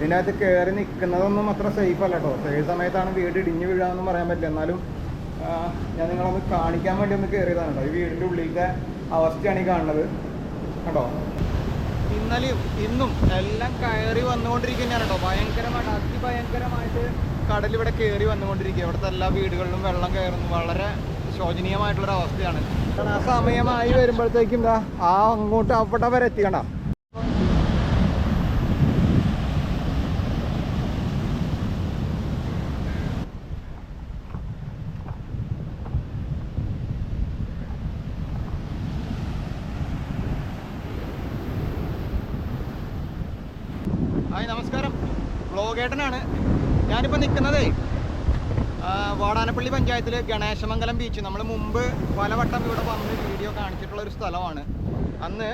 ഇതിനകത്ത് കയറി നിൽക്കുന്നതൊന്നും അത്ര സേഫ് അല്ല കേട്ടോ ഏത് സമയത്താണ് വീട് ഇടിഞ്ഞു വീഴാമെന്നും പറയാൻ പറ്റില്ല. എന്നാലും ഞാൻ നിങ്ങളൊന്ന് കാണിക്കാൻ വേണ്ടി ഒന്ന് കയറിയതാണ് കേട്ടോ ഈ വീടിന്റെ ഉള്ളിലത്തെ അവസ്ഥയാണ് ഈ കാണുന്നത്. കേട്ടോ ഇന്നലെയും ഇന്നും എല്ലാം കയറി വന്നുകൊണ്ടിരിക്കുന്നതാണ് കേട്ടോ ഭയങ്കരമായിട്ട് അതിഭയങ്കരമായിട്ട് കടൽ ഇവിടെ കയറി വന്നുകൊണ്ടിരിക്കുക ഇവിടുത്തെ എല്ലാ വീടുകളിലും വെള്ളം കയറുന്നു. വളരെ ശോചനീയമായിട്ടുള്ളൊരു അവസ്ഥയാണ് ആ സമയമായി വരുമ്പോഴത്തേക്കും ആ അങ്ങോട്ട് അവിടെ വരെ എത്തിക്കണ്ട വ്ളോഗേട്ടനാണ് ഞാനിപ്പോൾ നിൽക്കുന്നതേ വാടാനപ്പള്ളി പഞ്ചായത്തിൽ ഗണേശമംഗലം ബീച്ച് നമ്മൾ മുമ്പ് പലവട്ടം ഇവിടെ വന്ന് വീഡിയോ കാണിച്ചിട്ടുള്ള ഒരു സ്ഥലമാണ്. അന്ന്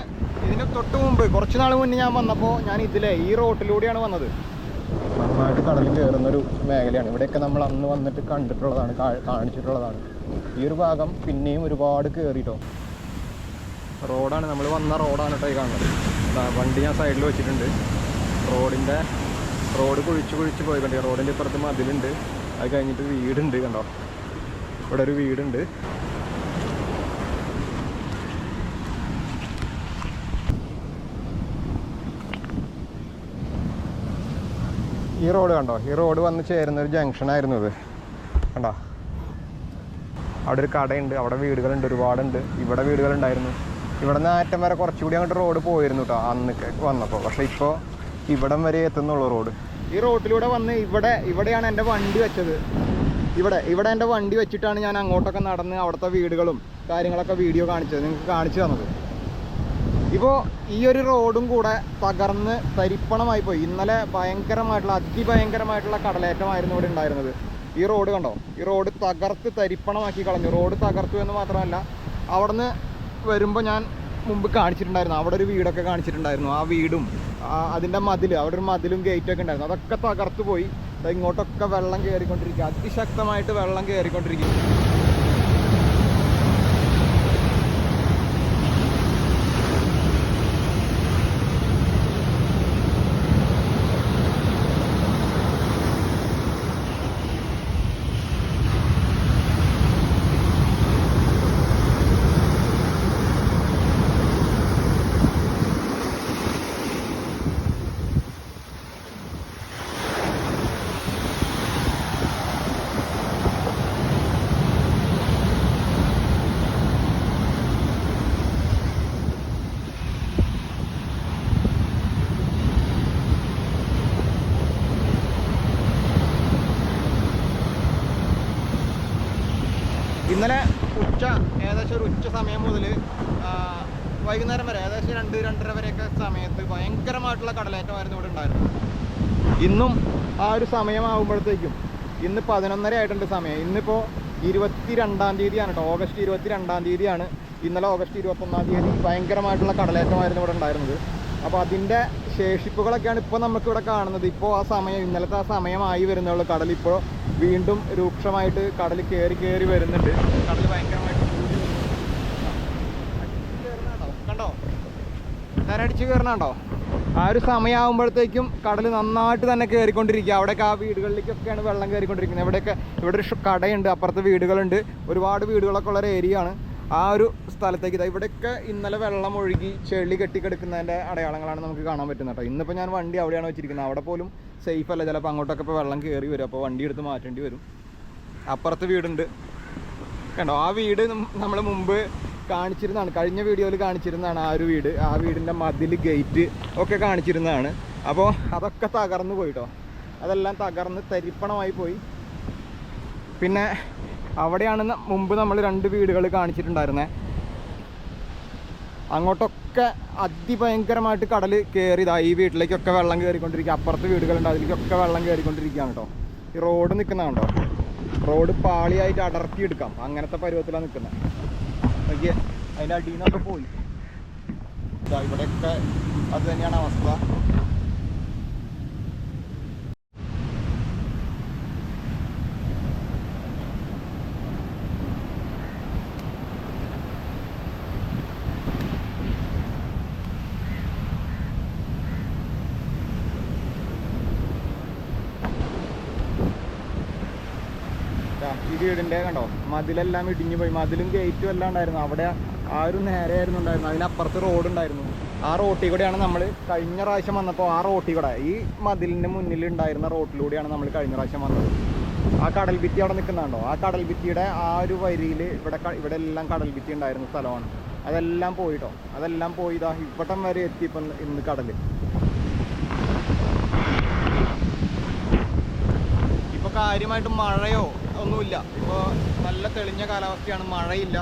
ഇതിന് തൊട്ട് മുമ്പ് കുറച്ച് നാൾ മുന്നേ ഞാൻ വന്നപ്പോൾ ഞാൻ ഇതിലെ ഈ റോട്ടിലൂടെയാണ് വന്നത്. നന്നായിട്ട് കടലിൽ കയറുന്നൊരു മേഖലയാണ്. ഇവിടെയൊക്കെ നമ്മൾ അന്ന് വന്നിട്ട് കണ്ടിട്ടുള്ളതാണ് കാണിച്ചിട്ടുള്ളതാണ്. ഈ ഒരു ഭാഗം പിന്നെയും ഒരുപാട് കയറിയിട്ടോ റോഡാണ് നമ്മൾ വന്ന റോഡാണ് കേട്ടോ ഈ കാണുന്നത്. വണ്ടി ഞാൻ സൈഡിൽ വെച്ചിട്ടുണ്ട്. റോഡിന്റെ റോഡ് കുഴിച്ച് കുഴിച്ച് പോയി കണ്ടോ റോഡിന്റെ ഇപ്പുറത്ത് മതിലുണ്ട്. അത് കഴിഞ്ഞിട്ട് വീടുണ്ട് കണ്ടോ? ഇവിടെ ഒരു വീടുണ്ട്. ഈ റോഡ് കണ്ടോ? ഈ റോഡ് വന്ന് ചേരുന്ന ഒരു ജംഗ്ഷൻ ആയിരുന്നു ഇത്. കണ്ടോ? അവിടെ ഒരു കടയുണ്ട്. അവിടെ വീടുകളുണ്ട്. ഒരുപാടുണ്ട്. ഇവിടെ വീടുകളുണ്ടായിരുന്നു. ഇവിടെ നിന്ന് ആറ്റം വരെ കുറച്ചുകൂടി അങ്ങോട്ട് റോഡ് പോയിരുന്നു കേട്ടോ അന്നൊക്കെ വന്നപ്പോൾ. പക്ഷേ ഇപ്പോൾ ഇവിടം വരെ എത്തുന്നുള്ളൂ റോഡ്. ഈ റോട്ടിലൂടെ വന്ന് ഇവിടെ ഇവിടെയാണ് എന്റെ വണ്ടി വെച്ചത്. ഇവിടെ ഇവിടെ എന്റെ വണ്ടി വെച്ചിട്ടാണ് ഞാൻ അങ്ങോട്ടൊക്കെ നടന്ന് അവിടുത്തെ വീടുകളും കാര്യങ്ങളൊക്കെ വീഡിയോ കാണിച്ചത് നിങ്ങൾക്ക് കാണിച്ചു തന്നത്. ഇപ്പോൾ ഈ ഒരു റോഡും കൂടെ തകർന്ന് തരിപ്പണമായി പോയി. ഇന്നലെ ഭയങ്കരമായിട്ടുള്ള അതിഭയങ്കരമായിട്ടുള്ള കടലേറ്റമായിരുന്നു ഇവിടെ ഉണ്ടായിരുന്നത്. ഈ റോഡ് കണ്ടോ? ഈ റോഡ് തകർത്ത് തരിപ്പണമാക്കി കളഞ്ഞു. റോഡ് തകർത്തു എന്ന് മാത്രമല്ല അവിടുന്ന് വരുമ്പോൾ ഞാൻ മുമ്പ് കാണിച്ചിട്ടുണ്ടായിരുന്നു. അവിടെ ഒരു വീടൊക്കെ കാണിച്ചിട്ടുണ്ടായിരുന്നു. ആ വീടും അതിന്റെ മതിൽ അവിടെ ഒരു മതിലും ഗേറ്റൊക്കെ ഉണ്ടായിരുന്നു. അതൊക്കെ തകർത്തു പോയി. ഇങ്ങോട്ടൊക്കെ വെള്ളം കയറിക്കൊണ്ടിരിക്കുക അതിശക്തമായിട്ട് വെള്ളം കയറിക്കൊണ്ടിരിക്കും ഇന്നലെ ഉച്ച ഏകദേശം ഒരു ഉച്ച സമയം മുതൽ വൈകുന്നേരം വരെ ഏകദേശം രണ്ട് രണ്ടര വരെയൊക്കെ സമയത്ത് ഭയങ്കരമായിട്ടുള്ള കടലേറ്റമായിരുന്നു ഇവിടെ ഉണ്ടായിരുന്നത്. ഇന്നും ആ ഒരു സമയമാകുമ്പോഴത്തേക്കും ഇന്ന് പതിനൊന്നര ആയിട്ടുണ്ട് സമയം. ഇന്നിപ്പോൾ ഇരുപത്തി രണ്ടാം തീയതിയാണ് കേട്ടോ ഓഗസ്റ്റ് ഇരുപത്തി രണ്ടാം തീയതിയാണ് ഇന്നലെ ഓഗസ്റ്റ് ഇരുപത്തൊന്നാം തീയതി ഭയങ്കരമായിട്ടുള്ള കടലേറ്റമായിരുന്നു ഇവിടെ ഉണ്ടായിരുന്നത്. അപ്പോൾ അതിന്റെ ശേഷിപ്പുകളൊക്കെയാണ് ഇപ്പോൾ നമുക്കിവിടെ കാണുന്നത്. ഇപ്പോൾ ആ സമയം ഇന്നലത്തെ ആ സമയമായി വരുന്നുള്ളൂ. കടൽ ഇപ്പോൾ വീണ്ടും രൂക്ഷമായിട്ട് കടൽ കയറി കയറി വരുന്നുണ്ട്. കടൽ ഭയങ്കരമായിട്ട്? കണ്ടോ? കരടിച്ച് കയറണുണ്ടോ ആ ഒരു സമയമാകുമ്പോഴത്തേക്കും കടൽ നന്നായിട്ട് തന്നെ കയറിക്കൊണ്ടിരിക്കുക അവിടെയൊക്കെ ആ വീടുകളിലേക്കൊക്കെയാണ് വെള്ളം കയറിക്കൊണ്ടിരിക്കുന്നത് ഇവിടെയൊക്കെ ഇവിടെ ഒരു കടയുണ്ട്. അപ്പുറത്ത് വീടുകളുണ്ട്. ഒരുപാട് വീടുകളൊക്കെ ഉള്ള ഒരു ഏരിയ ആണ്. ആ ഒരു സ്ഥലത്തേക്ക് ഇതാ ഇവിടെയൊക്കെ ഇന്നലെ വെള്ളം ഒഴുകി ചെളി കെട്ടിക്കിടക്കുന്നതിന്റെ അടയാളങ്ങളാണ് നമുക്ക് കാണാൻ പറ്റുന്നത് കേട്ടോ. ഇന്നിപ്പോൾ ഞാൻ വണ്ടി അവിടെയാണ് വെച്ചിരിക്കുന്നത്. അവിടെ പോലും സേഫ് അല്ല. ചിലപ്പോൾ അങ്ങോട്ടൊക്കെ ഇപ്പോൾ വെള്ളം കയറി വരും. അപ്പോൾ വണ്ടി എടുത്ത് മാറ്റേണ്ടി വരും. അപ്പുറത്ത് വീടുണ്ട്. കണ്ടോ? ആ വീട് നമ്മൾ മുമ്പ് കാണിച്ചിരുന്നതാണ്. കഴിഞ്ഞ വീഡിയോയിൽ കാണിച്ചിരുന്നതാണ് ആ ഒരു വീട്. ആ വീടിന്റെ മതിൽ ഗേറ്റ് ഒക്കെ കാണിച്ചിരുന്നതാണ്. അപ്പോൾ അതൊക്കെ തകർന്നു പോയിട്ടോ അതെല്ലാം തകർന്ന് തരിപ്പണമായി പോയി. പിന്നെ അവിടെയാണ് മുമ്പ് നമ്മൾ രണ്ട് വീടുകൾ കാണിച്ചിട്ടുണ്ടായിരുന്നത് അങ്ങോട്ടൊക്കെ അതിഭയങ്കരമായിട്ട് കടൽ കയറിയതാ. ഈ വീട്ടിലേക്കൊക്കെ വെള്ളം കയറിക്കൊണ്ടിരിക്കുക. അപ്പുറത്ത് വീടുകളുണ്ട്. അതിലേക്കൊക്കെ വെള്ളം കയറിക്കൊണ്ടിരിക്കുകയാണ് കേട്ടോ. ഈ റോഡ് നിൽക്കുന്നതാണോ റോഡ് പാളിയായിട്ട് അടർത്തി എടുക്കാം. അങ്ങനത്തെ പരുവത്തിലാണ് നിൽക്കുന്നത് നോക്കിയ അതിന്റെ അടിയിൽ നിന്നൊക്കെ പോയി. ഇതാ ഇവിടെയൊക്കെ അത് തന്നെയാണ് അവസ്ഥ. ഈ വീടിന്റെ കണ്ടോ? മതിലെല്ലാം ഇടിഞ്ഞു പോയി. മതിലും ഗേറ്റും എല്ലാം ഉണ്ടായിരുന്നു. അവിടെ ആ ഒരു നേരെയായിരുന്നു ഉണ്ടായിരുന്നു അതിനപ്പുറത്ത് റോഡ് ഉണ്ടായിരുന്നു. ആ റോട്ടിൽ കൂടെയാണ് നമ്മൾ കഴിഞ്ഞ പ്രാവശ്യം വന്നപ്പോൾ ആ റോട്ടിൽ കൂടെ ഈ മതിലിന്റെ മുന്നിൽ ഉണ്ടായിരുന്ന റോട്ടിലൂടെയാണ് നമ്മൾ കഴിഞ്ഞ പ്രാവശ്യം വന്നത്. ആ കടൽ ഭിത്തി അവിടെ നിൽക്കുന്നുണ്ടോ ആ കടൽ ഭിത്തിയുടെ ആ ഒരു വരിയിൽ ഇവിടെ ഇവിടെ എല്ലാം കടൽ ഭിത്തി ഉണ്ടായിരുന്ന സ്ഥലമാണ്. അതെല്ലാം പോയിട്ടോ? അതെല്ലാം പോയി ഇതാ ഇവിടം വരെ എത്തി ഇപ്പം ഇന്ന് കടൽ ഇപ്പൊ കാര്യമായിട്ട് മഴയോ ഒന്നുമില്ല. ഇപ്പോൾ നല്ല തെളിഞ്ഞ കാലാവസ്ഥയാണ് മഴയില്ല.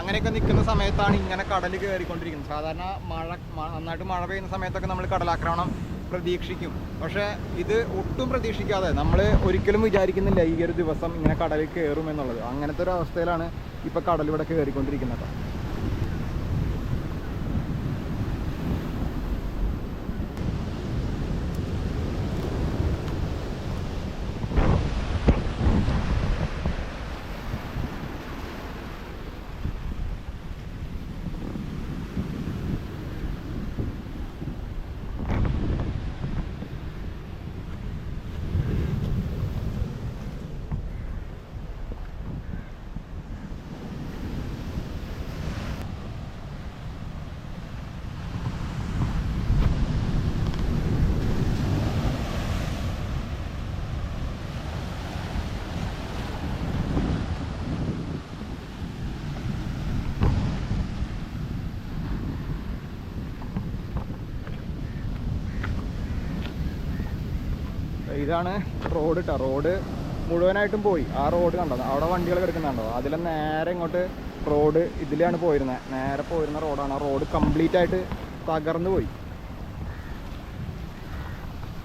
അങ്ങനെയൊക്കെ നിൽക്കുന്ന സമയത്താണ് ഇങ്ങനെ കടൽ കയറിക്കൊണ്ടിരിക്കുന്നത്. സാധാരണ മഴ നന്നായിട്ട് മഴ പെയ്യുന്ന സമയത്തൊക്കെ നമ്മൾ കടലാക്രമണം പ്രതീക്ഷിക്കും. പക്ഷേ ഇത് ഒട്ടും പ്രതീക്ഷിക്കാതെ നമ്മൾ ഒരിക്കലും വിചാരിക്കുന്നില്ല ഈ ഒരു ദിവസം ഇങ്ങനെ കടലിൽ കയറും എന്നുള്ളത് അങ്ങനത്തെ ഒരു അവസ്ഥയിലാണ് ഇപ്പോൾ കടലിവിടെ കയറിക്കൊണ്ടിരിക്കുന്നത് ഇതാണ് റോഡ് കേട്ടോ റോഡ് മുഴുവനായിട്ടും പോയി. ആ റോഡ് കണ്ടോ? അവിടെ വണ്ടികൾ കിടക്കുന്നുണ്ടോ അതിലെ നേരെ ഇങ്ങോട്ട് റോഡ് ഇതിലാണ് പോയിരുന്നത് നേരെ പോയിരുന്ന റോഡാണ്. ആ റോഡ് കംപ്ലീറ്റ് ആയിട്ട് തകർന്നു പോയി.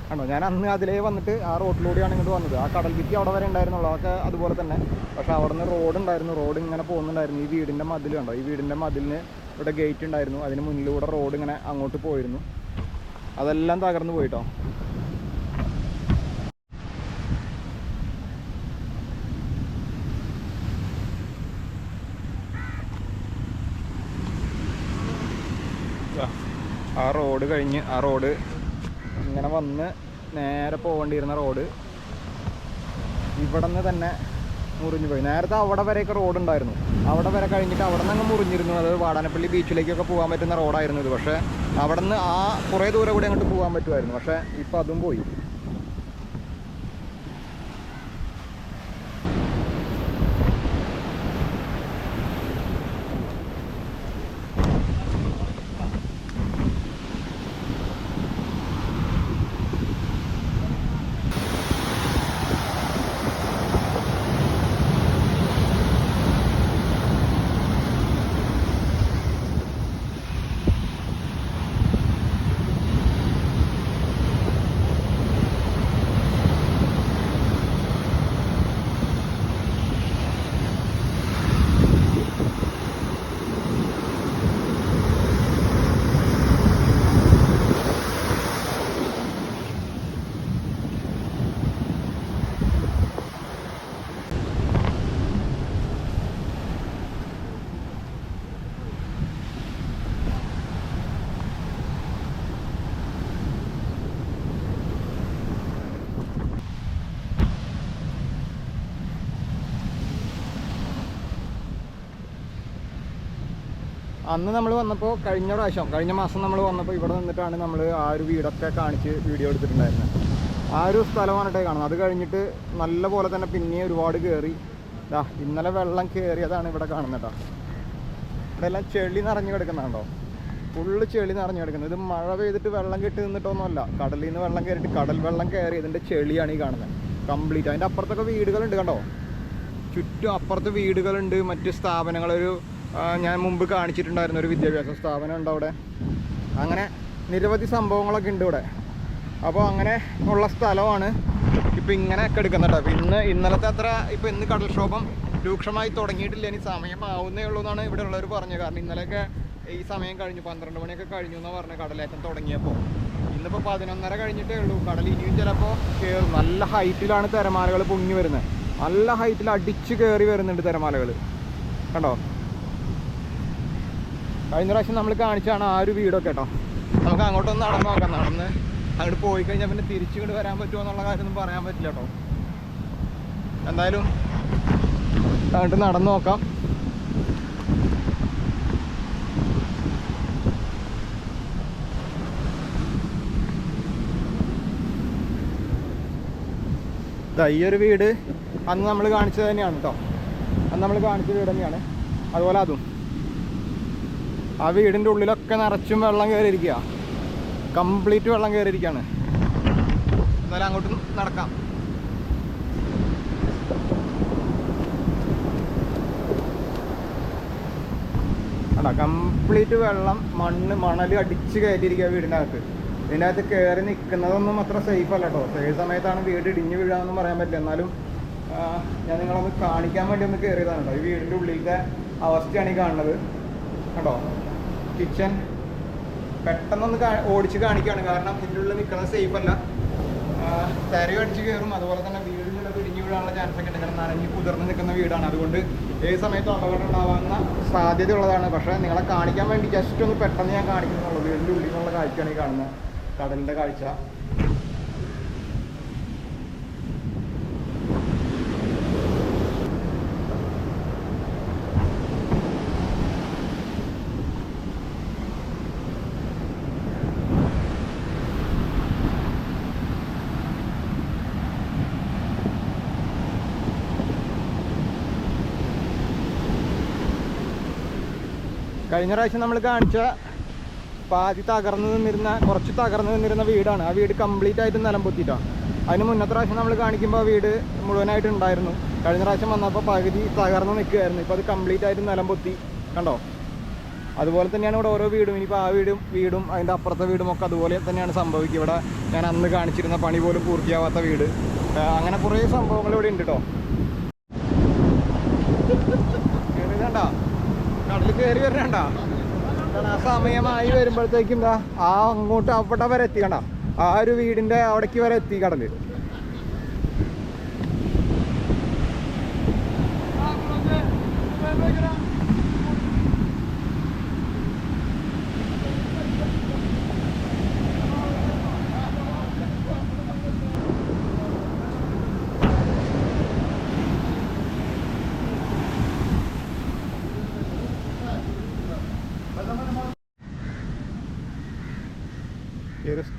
കണ്ടോ? ഞാൻ അന്ന് അതിലേ വന്നിട്ട് ആ റോഡിലൂടെയാണ് ഇങ്ങോട്ട് വന്നത്. ആ കടൽ ഭിത്തി അവിടെ വരെ ഉണ്ടായിരുന്നുള്ളൂ. അതൊക്കെ അതുപോലെ തന്നെ. പക്ഷെ അവിടെ നിന്ന് റോഡ് ഉണ്ടായിരുന്നു. റോഡ് ഇങ്ങനെ പോകുന്നുണ്ടായിരുന്നു. ഈ വീടിന്റെ മതിൽ കണ്ടോ? ഈ വീടിന്റെ മതിലിന് ഇവിടെ ഗേറ്റ് ഉണ്ടായിരുന്നു. അതിന് മുന്നിലൂടെ റോഡ് ഇങ്ങനെ അങ്ങോട്ട് പോയിരുന്നു. അതെല്ലാം തകർന്നു പോയിട്ടോ? ആ റോഡ് കഴിഞ്ഞ് ആ റോഡ് ഇങ്ങനെ വന്ന് നേരെ പോകേണ്ടിയിരുന്ന റോഡ് ഇവിടെ നിന്ന് തന്നെ മുറിഞ്ഞു പോയി. നേരത്തെ അവിടെ വരെയൊക്കെ റോഡ് ഉണ്ടായിരുന്നു. അവിടെ വരെ കഴിഞ്ഞിട്ട് അവിടെ നിന്ന് അങ്ങ് മുറിഞ്ഞിരുന്നു. അത് വാടാനപ്പള്ളി ബീച്ചിലേക്കൊക്കെ പോകാൻ പറ്റുന്ന റോഡായിരുന്നു ഇത്. പക്ഷേ അവിടെ നിന്ന് ആ കുറേ ദൂരം കൂടി അങ്ങോട്ട് പോകാൻ പറ്റുമായിരുന്നു. പക്ഷേ ഇപ്പം അതും പോയി. അന്ന് നമ്മൾ വന്നപ്പോൾ കഴിഞ്ഞ പ്രാവശ്യം കഴിഞ്ഞ മാസം നമ്മൾ വന്നപ്പോൾ ഇവിടെ നിന്നിട്ടാണ് നമ്മൾ ആ ഒരു വീടൊക്കെ കാണിച്ച് വീഡിയോ എടുത്തിട്ടുണ്ടായിരുന്നത് ആ ഒരു സ്ഥലമാണ് കേട്ടോ കാണുന്നത് അത് കഴിഞ്ഞിട്ട് നല്ല പോലെ തന്നെ പിന്നെയും ഒരുപാട് കയറി ദാ ഇന്നലെ വെള്ളം കയറിയതാണ് ഇവിടെ കാണുന്നത് കേട്ടോ ഇവിടെ എല്ലാം ചെളി നിറഞ്ഞു കിടക്കുന്നുണ്ടോ ഫുള്ള് ചെളി നിറഞ്ഞു കിടക്കുന്നത് ഇത് മഴ പെയ്തിട്ട് വെള്ളം കെട്ടി നിന്നിട്ടൊന്നുമല്ല. കടലിൽ നിന്ന് വെള്ളം കയറിയിട്ട് കടൽ വെള്ളം കയറി ഇതിന്റെ ചെളിയാണ് ഈ കാണുന്നത് കംപ്ലീറ്റ്. അതിന്റെ അപ്പുറത്തൊക്കെ വീടുകളുണ്ട് കണ്ടോ? ചുറ്റും അപ്പുറത്ത് വീടുകളുണ്ട് മറ്റ് സ്ഥാപനങ്ങളൊരു ഞാൻ മുമ്പ് കാണിച്ചിട്ടുണ്ടായിരുന്നു ഒരു വിദ്യാഭ്യാസ സ്ഥാപനം ഉണ്ട് അവിടെ. അങ്ങനെ നിരവധി സംഭവങ്ങളൊക്കെ ഉണ്ട് ഇവിടെ. അപ്പോൾ അങ്ങനെ ഉള്ള സ്ഥലമാണ് ഇപ്പം ഇങ്ങനെ ഒക്കെ എടുക്കുന്നത് കേട്ടോ. ഇന്ന് ഇന്നലത്തെ അത്ര ഇപ്പം ഇന്ന് കടൽക്ഷോഭം രൂക്ഷമായി തുടങ്ങിയിട്ടില്ല. ഇനി സമയമാവുന്നേ ഉള്ളൂ എന്നാണ് ഇവിടെ ഉള്ളവർ പറഞ്ഞത്. കാരണം ഇന്നലെയൊക്കെ ഈ സമയം കഴിഞ്ഞു. പന്ത്രണ്ട് മണിയൊക്കെ കഴിഞ്ഞു എന്നാണ് പറഞ്ഞത് കടലേറ്റം തുടങ്ങിയപ്പോൾ ഇന്നിപ്പോൾ പതിനൊന്നര കഴിഞ്ഞിട്ടേ ഉള്ളൂ. കടൽ ഇനിയും ചിലപ്പോൾ കയറും നല്ല ഹൈറ്റിലാണ് തിരമാലകൾ പൊങ്ങി വരുന്നത്. നല്ല ഹൈറ്റിൽ അടിച്ച് കയറി വരുന്നുണ്ട് തിരമാലകൾ കണ്ടോ? കഴിഞ്ഞ പ്രാവശ്യം നമ്മൾ കാണിച്ചാണ് ആ ഒരു വീടൊക്കെ കേട്ടോ. നമുക്ക് അങ്ങോട്ടൊന്ന് നടന്ന് നോക്കാം. നടന്ന് അങ്ങോട്ട് പോയി കഴിഞ്ഞാൽ പിന്നെ തിരിച്ചു ഇങ്ങോട്ട് വരാൻ പറ്റുമോ എന്നുള്ള കാര്യമൊന്നും പറയാൻ പറ്റില്ല കേട്ടോ. എന്തായാലും അങ്ങോട്ട് നടന്നു നോക്കാം. ഈ ഒരു വീട് അന്ന് നമ്മൾ കാണിച്ചത് തന്നെയാണ് കേട്ടോ. അന്ന് നമ്മൾ കാണിച്ച വീട് തന്നെയാണ്. അതുപോലെ അതും. ആ വീടിന്റെ ഉള്ളിലൊക്കെ നിറച്ചും വെള്ളം കയറിയിരിക്കുക കംപ്ലീറ്റ് വെള്ളം കയറിയിരിക്കുകയാണ് എന്നാലും അങ്ങോട്ട് നടക്കാം. കംപ്ലീറ്റ് വെള്ളം മണ്ണ് മണൽ അടിച്ച് കയറ്റിയിരിക്കുക ഇതിന്റെ അകത്ത് കയറി നിൽക്കുന്നതൊന്നും അത്ര സേഫ് അല്ല കേട്ടോ. ഏത് സമയത്താണ് വീട് ഇടിഞ്ഞു വീഴാമെന്നും പറയാൻ പറ്റില്ല. എന്നാലും ഞാൻ നിങ്ങളൊന്ന് കാണിക്കാൻ വേണ്ടി ഒന്ന് കയറിയതാണ് കേട്ടോ. ഈ വീടിന്റെ ഉള്ളിലത്തെ അവസ്ഥയാണ് ഈ കാണുന്നത്. കേട്ടോ കിച്ചൺ പെട്ടെന്നൊന്ന് ഓടിച്ച് കാണിക്കുകയാണ് കാരണം ഇതിന്റെ ഉള്ളിൽ നിൽക്കുന്നത് സേഫ് അല്ല. തരയും അടിച്ച് കയറും. അതുപോലെ തന്നെ വീടിനുള്ള ചിലപ്പോൾ ഇടിഞ്ഞു വീഴാനുള്ള ചാൻസ് ഒക്കെ ഉണ്ട്. കാരണം നനഞ്ഞ് കുതിർന്ന് നിൽക്കുന്ന വീടാണ്. അതുകൊണ്ട് ഏത് സമയത്തും അപകടം ഉണ്ടാവാവുന്ന സാധ്യതയുള്ളതാണ് പക്ഷേ നിങ്ങളെ കാണിക്കാൻ വേണ്ടി ജസ്റ്റ് ഒന്ന് പെട്ടെന്ന് ഞാൻ കാണിക്കുന്നുള്ളൂ. വീടിന്റെ ഉള്ളിൽ നിന്നുള്ള കാഴ്ചയാണ് ഈ കാണുന്നത്. കടലിന്റെ കാഴ്ച. കഴിഞ്ഞ പ്രാവശ്യം നമ്മൾ കാണിച്ച പാതി തകർന്നു നിന്നിരുന്ന കുറച്ച് തകർന്നു നിന്നിരുന്ന വീടാണ്. ആ വീട് കംപ്ലീറ്റ് ആയിട്ട് നിലം പൊത്തിയിട്ടാണ് അതിന് മുന്നത്തെ പ്രാവശ്യം നമ്മൾ കാണിക്കുമ്പോൾ ആ വീട് മുഴുവനായിട്ട് ഉണ്ടായിരുന്നു. കഴിഞ്ഞ പ്രാവശ്യം വന്നപ്പോൾ പകുതി തകർന്നു നിൽക്കുകയായിരുന്നു ഇപ്പോൾ അത് കംപ്ലീറ്റ് ആയിട്ട് നിലം പൊത്തി. കണ്ടോ? അതുപോലെ തന്നെയാണ് ഇവിടെ ഓരോ വീടും. ഇനിയിപ്പോൾ ആ വീടും വീടും അതിന്റെ അപ്പുറത്തെ വീടും ഒക്കെ അതുപോലെ തന്നെയാണ് സംഭവിക്കുക. ഇവിടെ ഞാൻ അന്ന് കാണിച്ചിരുന്ന പണി പോലും പൂർത്തിയാവാത്ത വീട്. അങ്ങനെ കുറേ സംഭവങ്ങൾ ഇവിടെ ഉണ്ട് കേട്ടോ കയറിയതാണ്ടാ കടലിൽ കയറി വരണ്ട. ആ സമയമായി വരുമ്പോഴത്തേക്കും എന്താ ആ അങ്ങോട്ട് അവിടെ വരെ എത്തി കണ്ട ആ ഒരു വീടിന്റെ അവിടേക്ക് വരെ എത്തി കടൽ ഒരു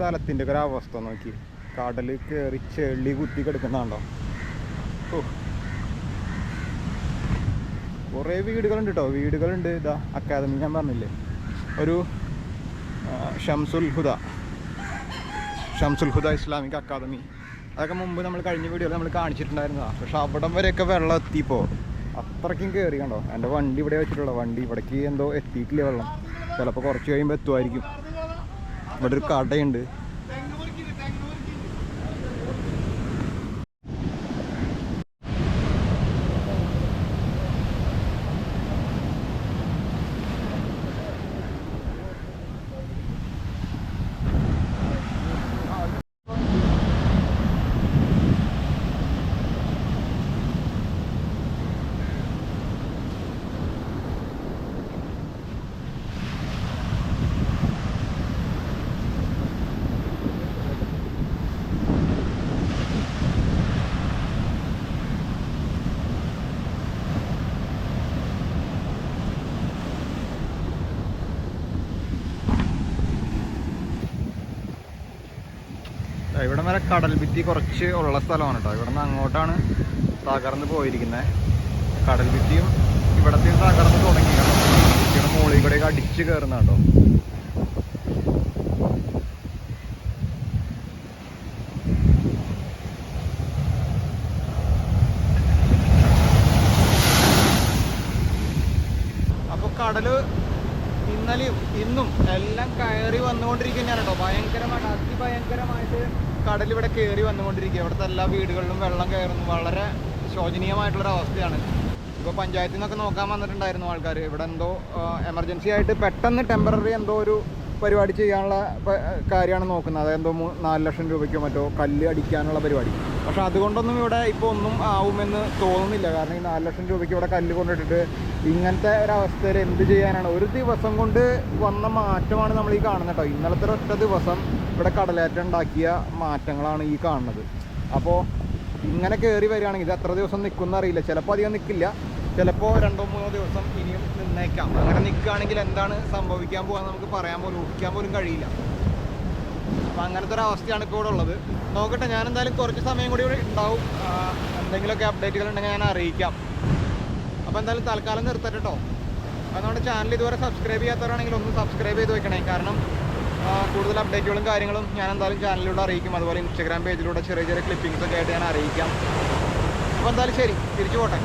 സ്ഥലത്തിന്റെ ഒരു അവസ്ഥ നോക്കി. കടൽ കയറി ചെളി കുത്തി കിടക്കുന്നുണ്ടോ? ഓ കുറേ വീടുകളുണ്ട് കേട്ടോ വീടുകളുണ്ട് ഇതാ അക്കാദമി ഞാൻ പറഞ്ഞില്ലേ. ഒരു ഷംസുൽ ഹുദ. ഷംസുൽ ഹുദ ഇസ്ലാമിക് അക്കാദമി അതൊക്കെ മുമ്പ് നമ്മൾ കഴിഞ്ഞ വീഡിയോയിൽ നമ്മൾ കാണിച്ചിട്ടുണ്ടായിരുന്നതാണ് പക്ഷെ അവിടം വരെയൊക്കെ വെള്ളം എത്തിയപ്പോൾ അത്രയ്ക്കും കയറി കണ്ടോ? എന്റെ വണ്ടി ഇവിടെ വെച്ചിട്ടുള്ള വണ്ടി ഇവിടേക്ക് എന്തോ എത്തിയിട്ടില്ല വെള്ളം. ചിലപ്പോൾ കുറച്ച് കഴിയുമ്പോൾ എത്തുമായിരിക്കും. ഇവിടെ ഒരു കടയുണ്ട്. ഇവിടെ കടൽ ഭിത്തി കുറച്ച് ഉള്ള സ്ഥലമാണ് കേട്ടോ. ഇവിടെ നിന്ന് അങ്ങോട്ടാണ് തകർന്ന് പോയിരിക്കുന്നത്. കടൽ ഭിത്തിയും ഇവിടത്തെ തകർന്ന് തുടങ്ങി. ഭിത്തിയുടെ മുകളിൽ കൂടെയൊക്കെ അടിച്ച് കയറുന്ന കേട്ടോ. കടൽ ഇന്നലെയും ഇന്നും എല്ലാം കയറി വന്നുകൊണ്ടിരിക്കുന്നതാണ് കേട്ടോ. അതിഭയങ്കരമായിട്ട് കടൽ ഇവിടെ കയറി വന്നുകൊണ്ടിരിക്കുക. ഇവിടുത്തെ എല്ലാ വീടുകളിലും വെള്ളം കയറുന്നു. വളരെ ശോചനീയമായിട്ടുള്ളൊരു അവസ്ഥയാണ്. ഇപ്പോൾ പഞ്ചായത്തിൽ നിന്നൊക്കെ നോക്കാൻ വന്നിട്ടുണ്ടായിരുന്നു ആൾക്കാർ ഇവിടെ എന്തോ എമർജൻസി ആയിട്ട് പെട്ടെന്ന് ടെമ്പററി എന്തോ ഒരു പരിപാടി ചെയ്യാനുള്ള കാര്യമാണ് നോക്കുന്നത്. അതെന്തോ നാല് ലക്ഷം രൂപയ്ക്കോ മറ്റോ കല്ല് അടിക്കാനുള്ള പരിപാടി. പക്ഷെ അതുകൊണ്ടൊന്നും ഇവിടെ ഇപ്പോൾ ഒന്നും ആവുമെന്ന് തോന്നുന്നില്ല. കാരണം ഈ നാല് ലക്ഷം രൂപയ്ക്ക് ഇവിടെ കല്ല് കൊണ്ടിട്ടിട്ട് ഇങ്ങനത്തെ ഒരവസ്ഥയിൽ എന്ത് ചെയ്യാനാണ്? ഒരു ദിവസം കൊണ്ട് വന്ന മാറ്റമാണ് നമ്മൾ ഈ കാണുന്നത് കേട്ടോ. ഇന്നലത്തെ ഒറ്റ ദിവസം ഇവിടെ കടലേറ്റം ഉണ്ടാക്കിയ മാറ്റങ്ങളാണ് ഈ കാണുന്നത്. അപ്പോൾ ഇങ്ങനെ കയറി വരികയാണെങ്കിൽ ഇത് എത്ര ദിവസം നിൽക്കുമെന്ന് അറിയില്ല. ചിലപ്പോൾ അധികം നിൽക്കില്ല ചിലപ്പോൾ രണ്ടോ മൂന്നോ ദിവസം ഇനിയും നിന്നേക്കാം. അങ്ങനെ നിൽക്കുകയാണെങ്കിൽ എന്താണ് സംഭവിക്കാൻ പോകാൻ നമുക്ക് പറയാൻ പോലും ഊഹിക്കാൻ പോലും കഴിയില്ല. അപ്പം അങ്ങനത്തെ ഒരു അവസ്ഥയാണ് ഇപ്പോൾ ഇവിടെ ഉള്ളത്. നോക്കട്ടെ ഞാൻ എന്തായാലും കുറച്ച് സമയം കൂടി ഇവിടെ ഉണ്ടാവും. എന്തെങ്കിലുമൊക്കെ അപ്ഡേറ്റുകൾ ഉണ്ടെങ്കിൽ ഞാൻ അറിയിക്കാം. അപ്പോൾ എന്തായാലും തൽക്കാലം നിർത്തട്ടെ കേട്ടോ അപ്പോൾ നമ്മുടെ ചാനൽ ഇതുവരെ സബ്സ്ക്രൈബ് ചെയ്യാത്തവരാണെങ്കിൽ ഒന്ന് സബ്സ്ക്രൈബ് ചെയ്ത് വെക്കണേ. കാരണം കൂടുതൽ അപ്ഡേറ്റുകളും കാര്യങ്ങളും ഞാൻ എന്തായാലും ചാനലിലൂടെ അറിയിക്കും. അതുപോലെ ഇൻസ്റ്റാഗ്രാം പേജിലൂടെ ചെറിയ ചെറിയ ക്ലിപ്പിംഗ്സൊക്കെ ആയിട്ട് ഞാൻ അറിയിക്കാം. അപ്പോൾ എന്തായാലും ശരി തിരിച്ചു പോട്ടെ.